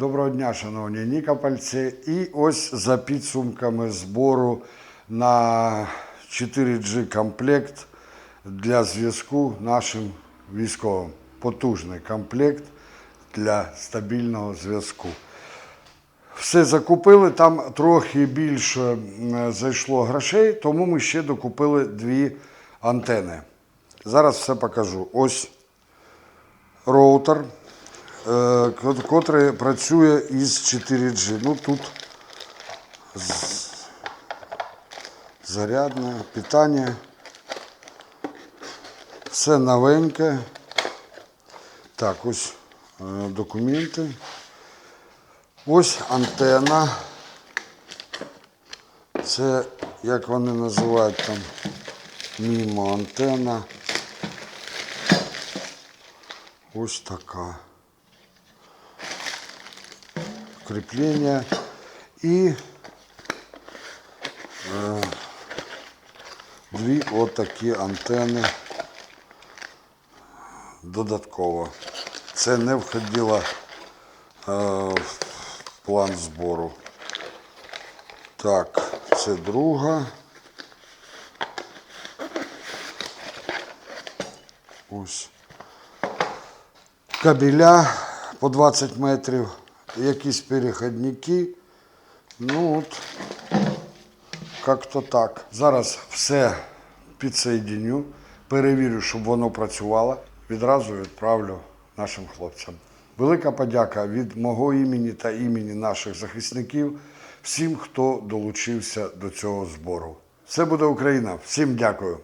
Доброго дня, шановні нікопольці. І ось за підсумками збору на 4G комплект для зв'язку нашим військовим. Потужний комплект для стабільного зв'язку. Все закупили, там трохи більше зайшло грошей, тому ми ще докупили дві антени. Зараз все покажу. Ось роутер, котрий працює із 4G. Ну тут зарядне питання. Все новеньке. Так, ось е, документи. Ось антенна. Це, як вони називають там, мімо антенна. Ось така. Кріплення і е, дві отакі антени додатково. Це не входило е, в план збору. Так, це друга. Ось. Кабеля по 20 метрів, якісь переходники. Ну от, як-то так. Зараз все підсоєдиню, перевірю, щоб воно працювало. Відразу відправлю нашим хлопцям. Велика подяка від мого імені та імені наших захисників, всім, хто долучився до цього збору. Все буде Україна. Всім дякую.